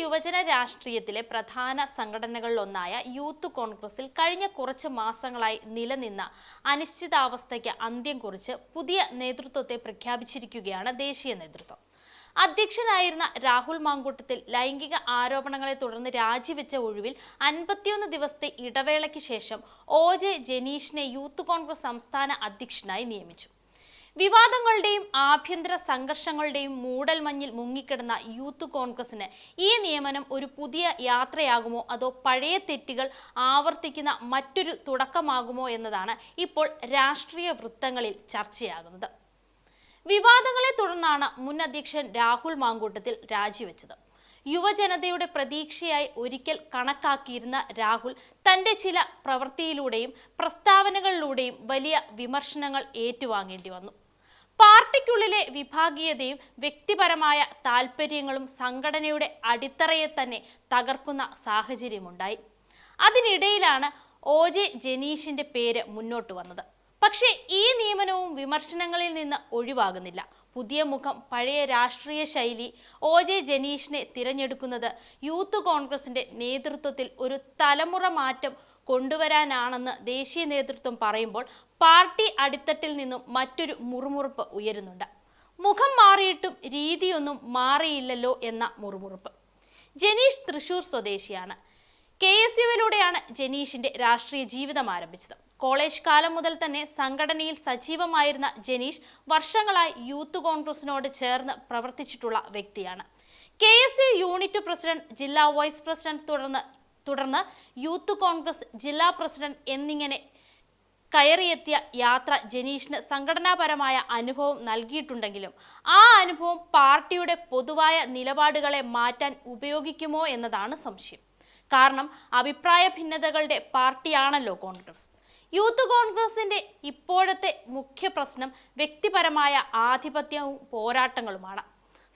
യുവജന രാഷ്ട്രീയത്തിലെ പ്രധാന സംഘടനകളിലൊന്നായ യൂത്ത് കോൺഗ്രസിൽ കഴിഞ്ഞ കുറച്ച് മാസങ്ങളായി നിലനിന്ന അനിശ്ചിതാവസ്ഥയ്ക്ക് അന്ത്യം കുറിച്ച് പുതിയ നേതൃത്വത്തെ പ്രഖ്യാപിച്ചിരിക്കുകയാണ് ദേശീയ നേതൃത്വം. അധ്യക്ഷനായിരുന്ന രാഹുൽ മാങ്കൂട്ടത്തിൽ ലൈംഗിക ആരോപണങ്ങളെ തുടർന്ന് രാജിവെച്ച ഒഴിവിൽ അൻപത്തിയൊന്ന് ദിവസത്തെ ഇടവേളയ്ക്ക് ശേഷം ഒ ജെ ജനീഷിനെ യൂത്ത് കോൺഗ്രസ് സംസ്ഥാന അധ്യക്ഷനായി നിയമിച്ചു. വിവാദങ്ങളുടെയും ആഭ്യന്തര സംഘർഷങ്ങളുടെയും മൂടൽമഞ്ഞിൽ മുങ്ങിക്കിടന്ന യൂത്ത് കോൺഗ്രസിന് ഈ നിയമനം ഒരു പുതിയ യാത്രയാകുമോ? അതോ പഴയ തെറ്റുകൾ ആവർത്തിക്കുന്ന മറ്റൊരു തുടക്കമാകുമോ എന്നതാണ് ഇപ്പോൾ രാഷ്ട്രീയ വൃത്തങ്ങളിൽ ചർച്ചയാകുന്നത്. വിവാദങ്ങളെ തുടർന്നാണ് മുൻ അധ്യക്ഷൻ രാഹുൽ മാങ്കൂട്ടത്തിൽ രാജിവെച്ചത്. യുവജനതയുടെ പ്രതീക്ഷയായി ഒരിക്കൽ കണക്കാക്കിയിരുന്ന രാഹുൽ തന്റെ ചില പ്രവൃത്തിയിലൂടെയും പ്രസ്താവനകളിലൂടെയും വലിയ വിമർശനങ്ങൾ ഏറ്റുവാങ്ങേണ്ടി വന്നു. പാർട്ടിക്കുള്ളിലെ വിഭാഗീയതയും വ്യക്തിപരമായ താല്പര്യങ്ങളും സംഘടനയുടെ അടിത്തറയെ തന്നെ തകർക്കുന്ന സാഹചര്യമുണ്ടായി. അതിനിടയിലാണ് ഒ ജെ ജനീഷിന്റെ പേര് മുന്നോട്ട് വന്നത്. പക്ഷേ ഈ നിയമനവും വിമർശനങ്ങളിൽ നിന്ന് ഒഴിവാകുന്നില്ല. പുതിയ മുഖം പഴയ രാഷ്ട്രീയ ശൈലി ഒ ജെ ജനീഷിനെ തിരഞ്ഞെടുക്കുന്നത് യൂത്ത് കോൺഗ്രസിന്റെ നേതൃത്വത്തിൽ ഒരു തലമുറ മാറ്റം കൊണ്ടുവരാനാണെന്ന് ദേശീയ നേതൃത്വം പറയുമ്പോൾ പാർട്ടി അടിത്തട്ടിൽ നിന്നും മറ്റൊരു മുറുമുറുപ്പ് ഉയരുന്നുണ്ട്. മുഖം മാറിയിട്ടും രീതിയൊന്നും മാറിയില്ലല്ലോ എന്ന മുറുമുറുപ്പ്. ജനീഷ് തൃശൂർ സ്വദേശിയാണ്. കെ എസ് യുവിലൂടെയാണ് ജനീഷിന്റെ രാഷ്ട്രീയ ജീവിതം ആരംഭിച്ചത്. കോളേജ് കാലം മുതൽ തന്നെ സംഘടനയിൽ സജീവമായിരുന്ന ജനീഷ് വർഷങ്ങളായി യൂത്ത് കോൺഗ്രസിനോട് ചേർന്ന് പ്രവർത്തിച്ചിട്ടുള്ള വ്യക്തിയാണ്. K S U unit president ജില്ലാ വൈസ് പ്രസിഡന്റ് തുടർന്ന് തുടർന്ന് യൂത്ത് കോൺഗ്രസ് ജില്ലാ പ്രസിഡന്റ് എന്നിങ്ങനെ കയറിയെത്തിയ യാത്ര ജനീഷിന് സംഘടനാപരമായ അനുഭവം നൽകിയിട്ടുണ്ടെങ്കിലും ആ അനുഭവം പാർട്ടിയുടെ പൊതുവായ നിലപാടുകളെ മാറ്റാൻ ഉപയോഗിക്കുമോ എന്നതാണ് സംശയം. കാരണം അഭിപ്രായ ഭിന്നതകളുടെ പാർട്ടിയാണല്ലോ കോൺഗ്രസ്. യൂത്ത് കോൺഗ്രസിന്റെ ഇപ്പോഴത്തെ മുഖ്യ പ്രശ്നം വ്യക്തിപരമായ ആധിപത്യവും പോരാട്ടങ്ങളുമാണ്.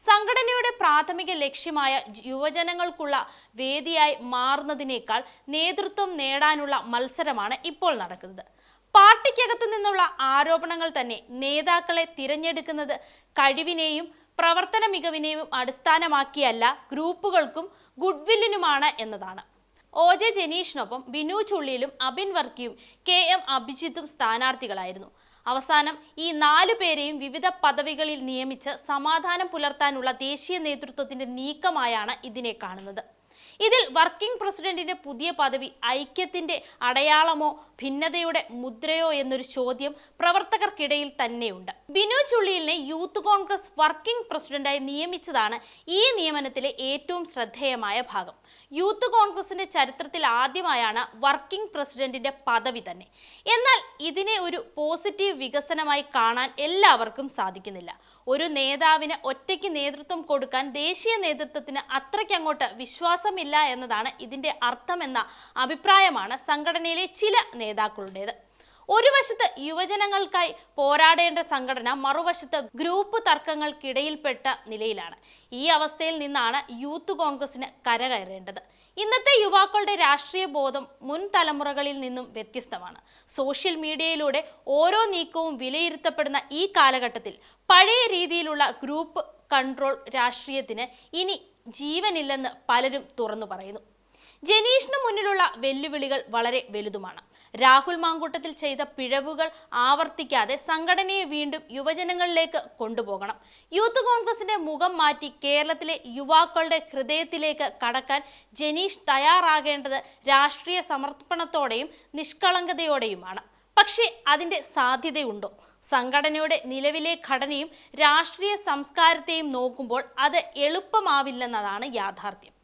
സംഘടനയുടെ പ്രാഥമിക ലക്ഷ്യമായ യുവജനങ്ങൾക്കുള്ള വേദിയായി മാറുന്നതിനേക്കാൾ നേതൃത്വം നേടാനുള്ള മത്സരമാണ് ഇപ്പോൾ നടക്കുന്നത്. പാർട്ടിക്കകത്തു നിന്നുള്ള ആരോപണങ്ങൾ തന്നെ നേതാക്കളെ തിരഞ്ഞെടുക്കുന്നത് കഴിവിനെയും പ്രവർത്തന മികവിനെയും അടിസ്ഥാനമാക്കിയല്ല ഗ്രൂപ്പുകൾക്കും ഗുഡ്വില്ലിനുമാണ് എന്നതാണ്. ഒ ജെ ജനീഷിനൊപ്പം ബിനു ചുള്ളിയിലും അബിൻ വർക്കിയും കെ എം അഭിജിത്തും സ്ഥാനാർത്ഥികളായിരുന്നു. അവസാനം ഈ നാലു പേരെയും വിവിധ പദവികളിൽ നിയമിച്ച് സമാധാനം പുലർത്താനുള്ള ദേശീയ നേതൃത്വത്തിന്റെ നീക്കമായാണ് ഇതിനെ കാണുന്നത്. ഇതിൽ വർക്കിംഗ് പ്രസിഡന്റിന്റെ പുതിയ പദവി ഐക്യത്തിന്റെ അടയാളമോ ഭിന്നതയുടെ മുദ്രയോ എന്നൊരു ചോദ്യം പ്രവർത്തകർക്കിടയിൽ തന്നെയുണ്ട്. ബിനു ചുള്ളിയിലിനെ യൂത്ത് കോൺഗ്രസ് വർക്കിംഗ് പ്രസിഡന്റായി നിയമിച്ചതാണ് ഈ നിയമനത്തിലെ ഏറ്റവും ശ്രദ്ധേയമായ ഭാഗം. യൂത്ത് കോൺഗ്രസിന്റെ ചരിത്രത്തിൽ ആദ്യമായാണ് വർക്കിംഗ് പ്രസിഡന്റിന്റെ പദവി തന്നെ. എന്നാൽ ഇതിനെ ഒരു പോസിറ്റീവ് വികസനമായി കാണാൻ എല്ലാവർക്കും സാധിക്കുന്നില്ല. ഒരു നേതാവിന് ഒറ്റയ്ക്ക് നേതൃത്വം കൊടുക്കാൻ ദേശീയ നേതൃത്വത്തിന് അത്രയ്ക്കങ്ങോട്ട് വിശ്വാസമില്ല എന്നതാണ് ഇതിന്റെ അർത്ഥമെന്ന അഭിപ്രായമാണ് സംഘടനയിലെ ചില നേതാക്കളുടേത്. ഒരു വശത്ത് യുവജനങ്ങൾക്കായി പോരാടേണ്ട സംഘടന മറുവശത്ത് ഗ്രൂപ്പ് തർക്കങ്ങൾക്കിടയിൽപ്പെട്ട നിലയിലാണ്. ഈ അവസ്ഥയിൽ നിന്നാണ് യൂത്ത് കോൺഗ്രസിന് കരകയറേണ്ടത് ഇന്നത്തെ യുവാക്കളുടെ രാഷ്ട്രീയ ബോധം മുൻ തലമുറകളിൽ നിന്നും വ്യത്യസ്തമാണ്. സോഷ്യൽ മീഡിയയിലൂടെ ഓരോ നീക്കവും വിലയിരുത്തപ്പെടുന്ന ഈ കാലഘട്ടത്തിൽ പഴയ രീതിയിലുള്ള ഗ്രൂപ്പ് കൺട്രോൾ രാഷ്ട്രീയത്തിന് ഇനി ജീവനില്ലെന്ന് പലരും തുറന്നു പറയുന്നു. ജനീഷിന് മുന്നിലുള്ള വെല്ലുവിളികൾ വളരെ വലുതുമാണ്. രാഹുൽ മാങ്കൂട്ടത്തിൽ ചെയ്ത പിഴവുകൾ ആവർത്തിക്കാതെ സംഘടനയെ വീണ്ടും യുവജനങ്ങളിലേക്ക് കൊണ്ടുപോകണം. യൂത്ത് കോൺഗ്രസിന്റെ മുഖം മാറ്റി കേരളത്തിലെ യുവാക്കളുടെ ഹൃദയത്തിലേക്ക് കടക്കാൻ ജനീഷ് തയ്യാറാകേണ്ടത് രാഷ്ട്രീയ സമർപ്പണത്തോടെയും നിഷ്കളങ്കതയോടെയുമാണ്. പക്ഷേ അതിന്റെ സാധ്യതയുണ്ടോ? സംഘടനയുടെ നിലവിലെ ഘടനയും രാഷ്ട്രീയ സംസ്കാരത്തെയും നോക്കുമ്പോൾ അത് എളുപ്പമാവില്ലെന്നതാണ് യാഥാർത്ഥ്യം.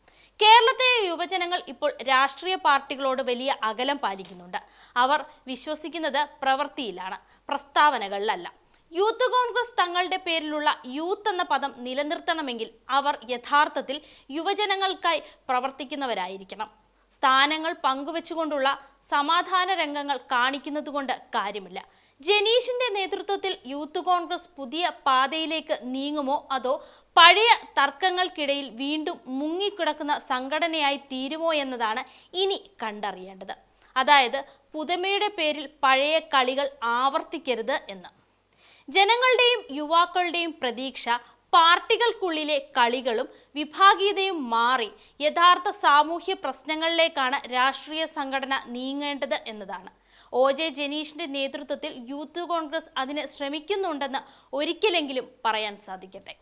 കേരളത്തിലെ യുവജനങ്ങൾ ഇപ്പോൾ രാഷ്ട്രീയ പാർട്ടികളോട് വലിയ അകലം പാലിക്കുന്നുണ്ട്. അവർ വിശ്വസിക്കുന്നത് പ്രവൃത്തിയിലാണ് പ്രസ്താവനകളിലല്ല. യൂത്ത് കോൺഗ്രസ് തങ്ങളുടെ പേരിലുള്ള യൂത്ത് എന്ന പദം നിലനിർത്തണമെങ്കിൽ അവർ യഥാർത്ഥത്തിൽ യുവജനങ്ങൾക്കായി പ്രവർത്തിക്കുന്നവരായിരിക്കണം. സ്ഥാനങ്ങൾ പങ്കുവെച്ചുകൊണ്ടുള്ള സമാധാന രംഗങ്ങൾ കാണിക്കുന്നതുകൊണ്ട് കാര്യമില്ല. ജനീഷിന്റെ നേതൃത്വത്തിൽ യൂത്ത് കോൺഗ്രസ് പുതിയ പാതയിലേക്ക് നീങ്ങുമോ? അതോ പഴയ തർക്കങ്ങൾക്കിടയിൽ വീണ്ടും മുങ്ങിക്കിടക്കുന്ന സംഘടനയായി തീരുമോ എന്നതാണ് ഇനി കണ്ടറിയേണ്ടത്. അതായത് പുതുമയുടെ പേരിൽ പഴയ കളികൾ ആവർത്തിക്കരുത് എന്ന്. ജനങ്ങളുടെയും യുവാക്കളുടെയും പ്രതീക്ഷ പാർട്ടികൾക്കുള്ളിലെ കളികളും വിഭാഗീയതയും മാറി യഥാർത്ഥ സാമൂഹ്യ പ്രശ്നങ്ങളിലേക്കാണ് രാഷ്ട്രീയ സംഘടന നീങ്ങേണ്ടത് എന്നതാണ്. ഒ ജെ ജനീഷിന്റെ നേതൃത്വത്തിൽ യൂത്ത് കോൺഗ്രസ് അതിന് ശ്രമിക്കുന്നുണ്ടെന്ന് ഒരിക്കലെങ്കിലും പറയാൻ സാധിക്കട്ടെ.